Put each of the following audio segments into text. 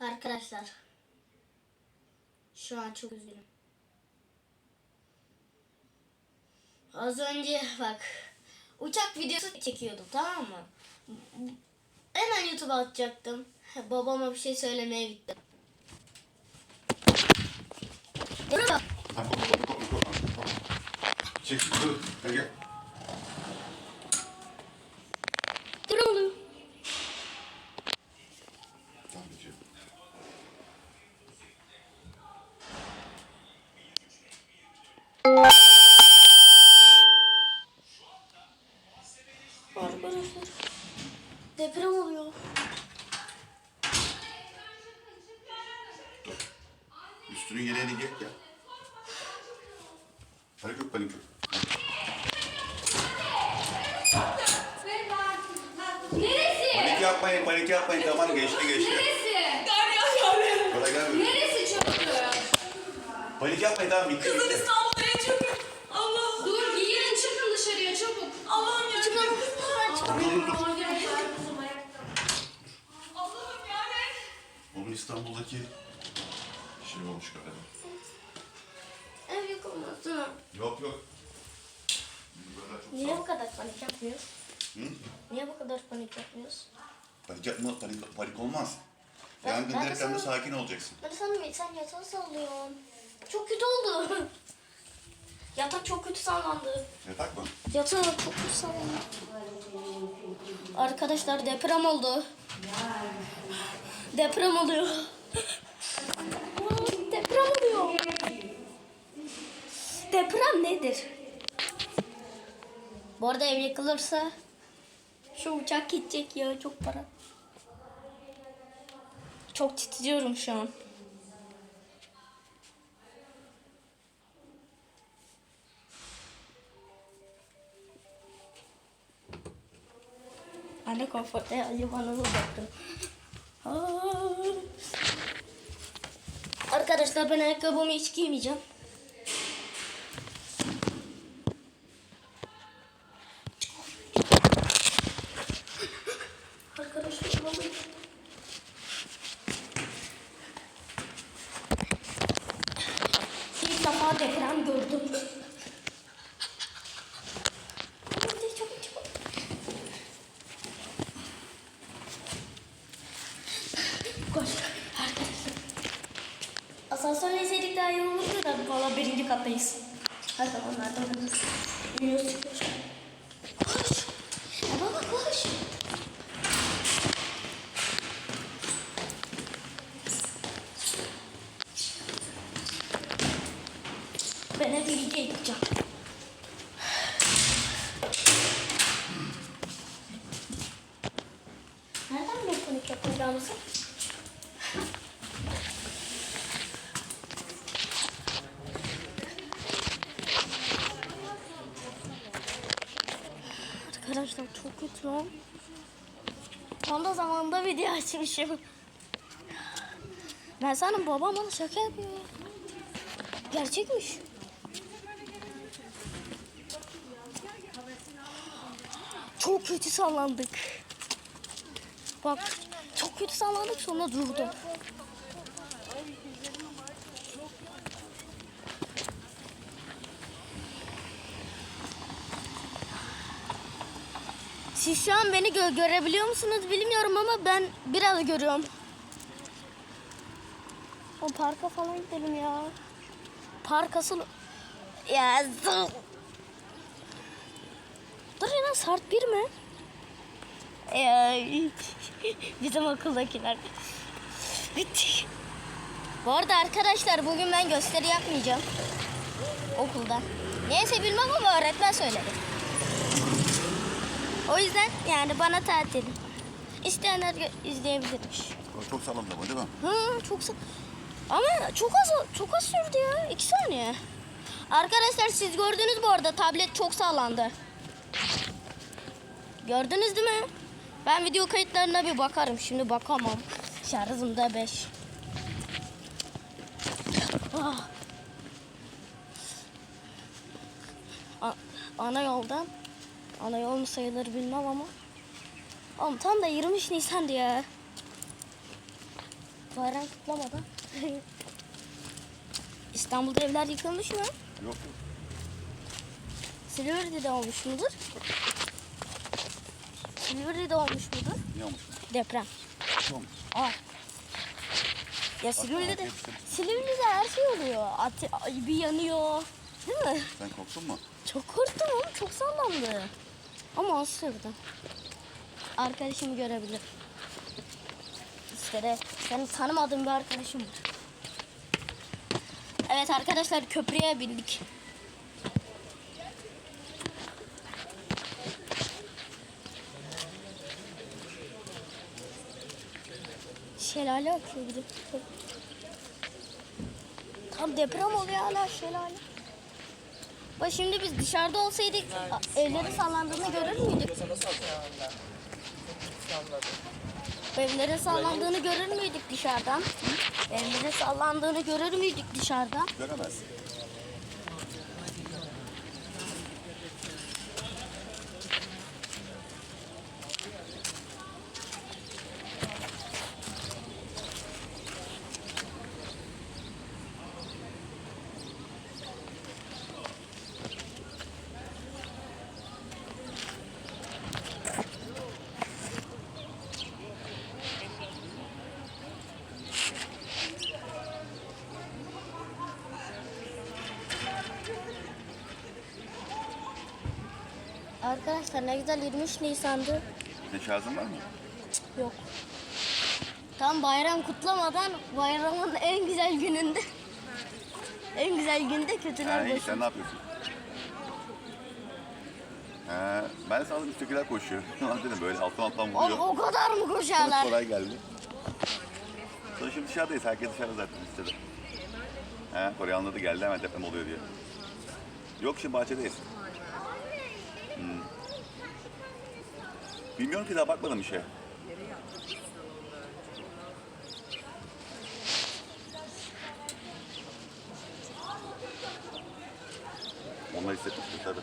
Arkadaşlar. Şu an çok üzgünüm. Az önce bak uçak videosu çekiyordum tamam mı? Hemen YouTube'a atacaktım. Babama bir şey söylemeye gittim. Çek, gel Üstünün yeleğini giy gel. Panik yok, panik yok. Neresi? Panik yapmayın, panik yapmayın. Tamam, geçti, geçti. Neresi? Kolay gelmesin. Neresi çöktü? Panik yapmayın, tamam, bitti, Kızım bitti. İstanbul'da en çok. Allah. Dur giyin çıkın dışarıya çabuk. Allah'ım ya. Dur, dur. Allah'ım yani. Onun İstanbul'daki şey olmuş galiba. Ev yıkılmasın. Yok, yok. Böyle çok Niye sağ bu kadar panik yapmıyoruz? Hı? Niye bu kadar panik yapmıyoruz? Panik yapma, panik, panik olmaz. Ben- Yangın ben de depremde sana- sakin olacaksın. Ben sanmıyorum sen yatağı sallıyorsun. Çok kötü oldu. Yatak çok kötü sallandı. Yatak mı? Yatağı çok kötü sallandı. Arkadaşlar deprem oldu. Deprem oluyor. Aa, deprem oluyor. Deprem nedir? Bu arada ev yıkılırsa şu uçak gidecek ya çok para. Çok titriyorum şu an. Anne konforta bakın. Aa. Arkadaşlar ben ayakkabımı hiç giymeyeceğim. Birinci kattayız. Her zaman nereden buluruz? Arkadaşlar çok kötü lan. Tam da zamanında video açmışım. Ben sanırım babam bana şaka yapıyor. Gerçekmiş. Çok kötü sallandık. Bak çok kötü sallandık sonra durdu. Siz şu an beni gö- görebiliyor musunuz bilmiyorum ama ben biraz görüyorum. O parka falan gidelim ya. Park asıl... Ya Dur ya Sart bir mi? Ya, bizim okuldakiler. Bu arada arkadaşlar bugün ben gösteri yapmayacağım. Okulda. Neyse bilmem ama öğretmen söyledi. O yüzden yani bana tatil. İsteyenler izleyebilirmiş. O Çok sağlam ama değil mi? Hı, çok sa- Ama çok az çok az sürdü ya. iki saniye. Arkadaşlar siz gördünüz bu arada tablet çok sağlandı. Gördünüz değil mi? Ben video kayıtlarına bir bakarım. Şimdi bakamam. Şarjım da 5. Ah. Ana yoldan. Ana yol mu sayılır bilmem ama. Oğlum tam da 23 Nisan'dı ya. Bayram kutlamadan. İstanbul'da evler yıkılmış mı? Yok. Silivri'de olmuş mudur? Silivri'de olmuş mudur? Ne olmuş? Deprem. Ne olmuş? Aa. Ya Silivri'de, Silivri'de her şey oluyor. Ate bir yanıyor. Değil mi? Sen korktun mu? Çok korktum oğlum. Çok sallandı. Ama sürdü. Arkadaşımı görebilir. İşte de benim tanımadığım bir arkadaşım var. Evet arkadaşlar köprüye bindik. Şelale akıyor bir de. Tam deprem oluyor hala şelale. Bak şimdi biz dışarıda olsaydık evlerin sallandığını görür müydük? Evlerin sallandığını görür müydük dışarıdan? Evlerin sallandığını görür müydük dışarıdan? Göremez. Arkadaşlar ne güzel 23 Nisan'dı. Senin şarjın var mı? Yok. Tam bayram kutlamadan bayramın en güzel gününde. en güzel günde kötüler Ha iyi sen ne yapıyorsun? Ha, ben sandım üsttekiler koşuyor. Lan dedim böyle alttan alttan Oğlum vuruyor. o kadar mı koşarlar? Kolay geldi. Sonra şimdi dışarıdayız. Herkes dışarıda zaten istedi. He, Koray anladı geldi hemen deprem oluyor diye. Yok şimdi bahçedeyiz. Hmm. Bilmiyorum ki daha bakmadım bir şey. Onlar hissetmiştir tabii.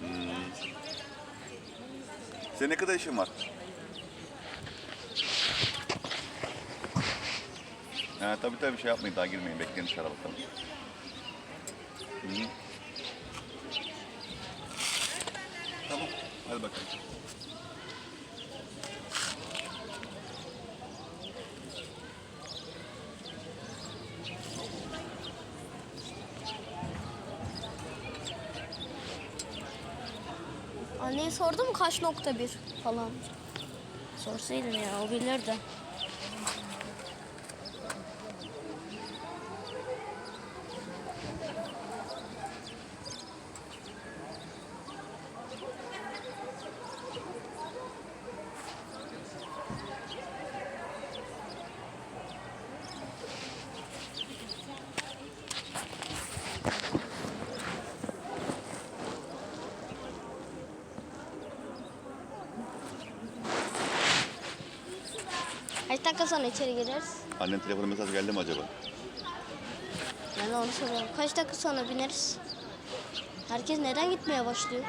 Hmm. Senin ne kadar işin var? Ha, tabii tabii şey yapmayın daha girmeyin bekleyin dışarı bakalım. Hı. Hadi bakalım. Anneye sordum kaç nokta bir falan. Sorsaydın ya o bilirdi. Kaç dakika sonra içeri gireriz? Annen telefona mesaj geldi mi acaba? Ben de onu soruyorum. Kaç dakika sonra bineriz? Herkes neden gitmeye başlıyor?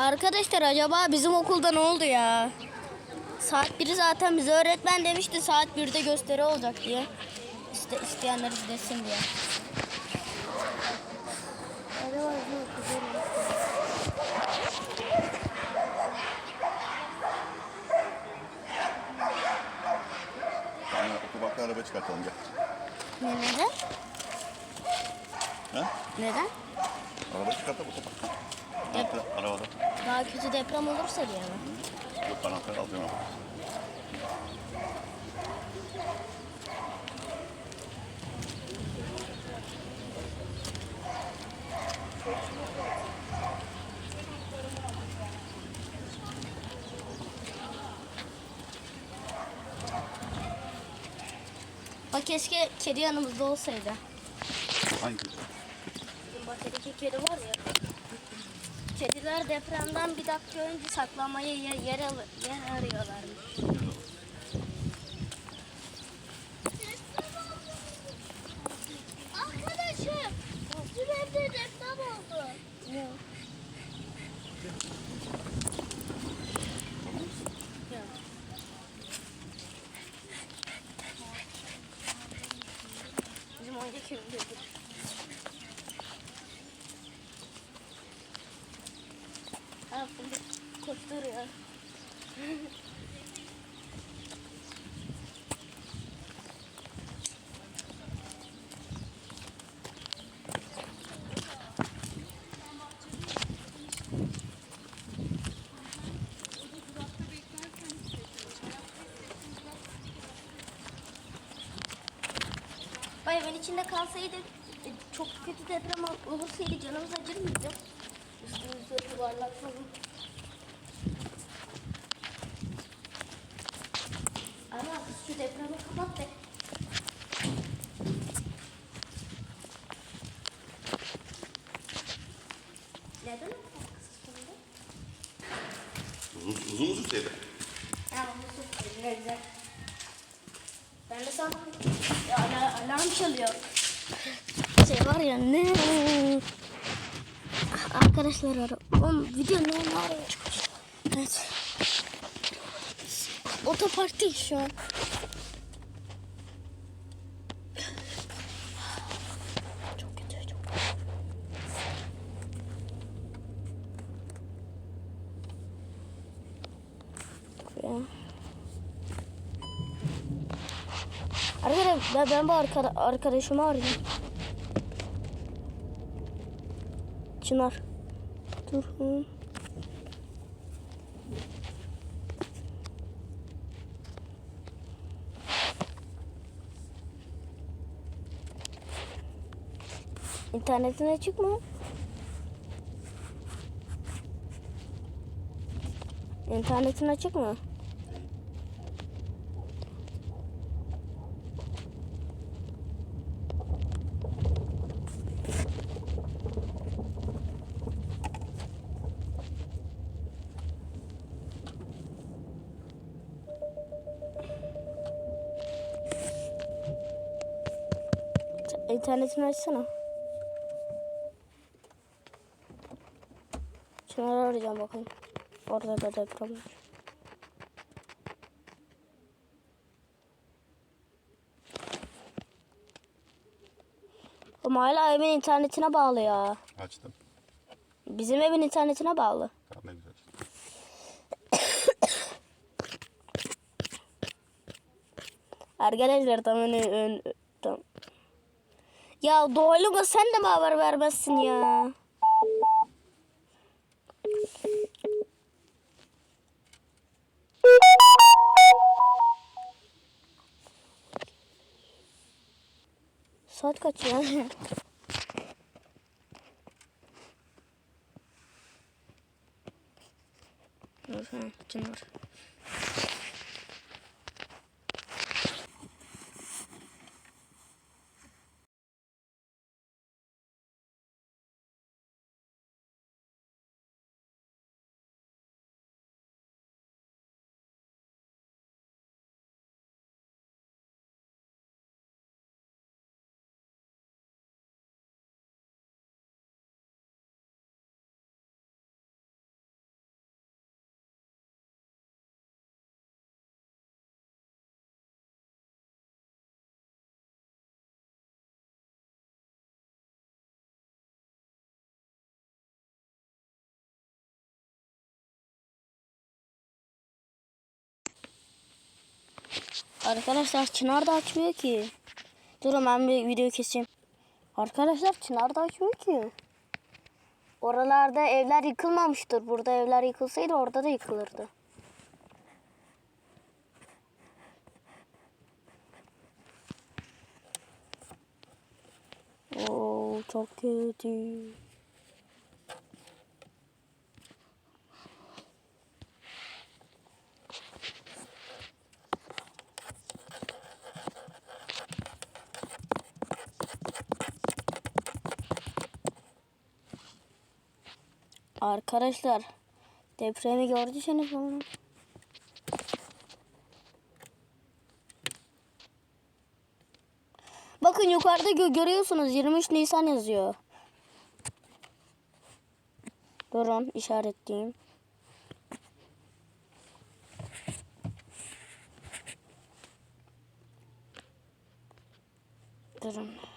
Arkadaşlar acaba bizim okulda ne oldu ya? Saat 1'i zaten bize öğretmen demişti saat 1'de gösteri olacak diye. İşte isteyenler izlesin diye. Yani otoparkta araba çıkartalım gel. Ne neden? Ha? Neden? Araba çıkartalım otoparkta. Anahtar arabada. Daha kötü deprem olursa diye mi? Yok anahtar alıyorum. Bak keşke kedi yanımızda olsaydı. Hangi? Bahçedeki kedi var ya. Kediler depremden bir dakika önce saklamaya yer, yer, yer arıyorlarmış. Arkadaşım. Bizim evde deprem oldu. Ne? Bizim oyuncak içinde kalsaydı e, çok kötü deprem ol- olursaydı canımız acır mıydı? Üstümüzde duvarlar falan. Ama şu depremi kapat be. Neden o kadar kısa sürdü? Uzun, uzun mu sürseydi? Ya bu sürdü ne güzel. Ben de sandım ya, ala- alarm çalıyor. Şey var ya ne? Ara. Oğlum video ne araya çıkmış. Evet. Otoparkta şu an. Çok kötü çok kötü. Arkadaşlar ben, bu arkada, arkadaşımı arayayım. Çınar. Dur. hı. İnternetin açık mı? İnternetin açık mı? İnternetini açsana. Şunları arayacağım bakalım. Orada da deprem var. Ama hala evin internetine bağlı ya. Açtım. Bizim evin internetine bağlı. Tamam ne güzel. Arkadaşlar tam ön, ön, tam. Ya Doğaluga sen de mi haber vermezsin ya? Saat kaç ya? Dur ha, Çınar. Arkadaşlar Çınar da açmıyor ki. Durun ben bir video keseyim. Arkadaşlar Çınar da açmıyor ki. Oralarda evler yıkılmamıştır. Burada evler yıkılsaydı orada da yıkılırdı. Oo çok kötü. Arkadaşlar depremi gördüyseniz bunu. Bakın yukarıda gö- görüyorsunuz 23 Nisan yazıyor. Durun işaretleyeyim. Durun.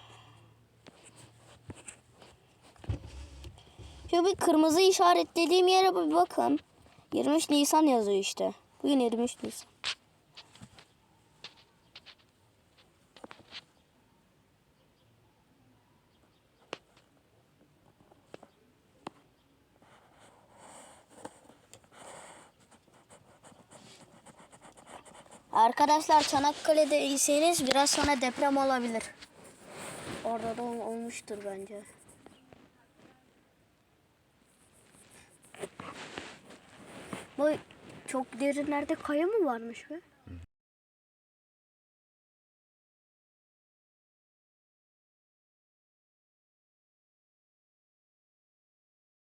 Şu bir kırmızı işaretlediğim yere bir bakın. 23 Nisan yazıyor işte. Bugün 23 Nisan. Arkadaşlar Çanakkale'deyseniz biraz sonra deprem olabilir. Orada da ol- olmuştur bence. Bu çok derinlerde kaya mı varmış be?